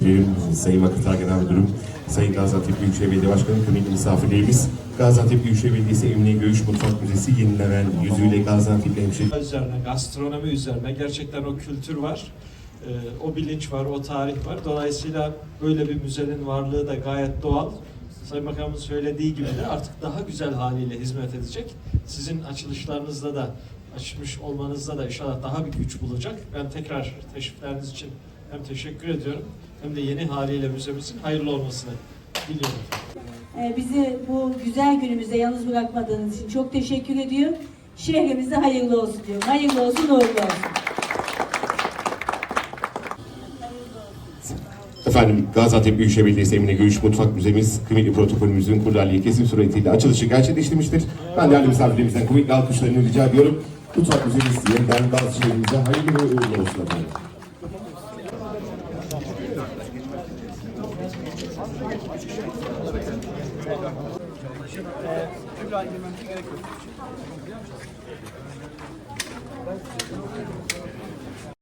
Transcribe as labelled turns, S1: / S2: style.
S1: Diyelim Sayın Vakıflar Genel Müdürüm, Sayın Gaziantep Büyükşehir Belediye Başkanı, kıymetli misafirlerimiz, Gaziantep Büyükşehir Belediyesi Emine Göğüş Mutfak Müzesi yenilenen yüzüyle Gaziantep'li hemşehri
S2: üzerine, gastronomi üzerine gerçekten o kültür var. Ee, o bilinç var, o tarih var. Dolayısıyla böyle bir müzenin varlığı da gayet doğal. Sayın Bakanımın söylediği gibi de artık daha güzel haliyle hizmet edecek. Sizin açılışlarınızda da açmış olmanızda da inşallah daha bir güç bulacak. Ben tekrar teşrifleriniz için hem teşekkür ediyorum hem de yeni haliyle müzemizin hayırlı olmasını diliyorum.
S3: Ee, Bizi bu güzel günümüzde yalnız bırakmadığınız için çok teşekkür ediyor. Şehrimize hayırlı olsun diyorum. Hayırlı olsun, uğurlu olsun.
S1: Efendim Gaziantep Büyükşehir Belediyesi Emine Göğüş Mutfak Müzemiz kıymetli protokolümüzün kurdaliye kesim suretiyle açılışı gerçekleştirmiştir. Ben değerli misafirlerimizden kuvvetli alkışlarını rica ediyorum. Mutfak Müzemiz yeniden şehrimize hayırlı ve uğurlu olsun efendim.
S4: Kübra.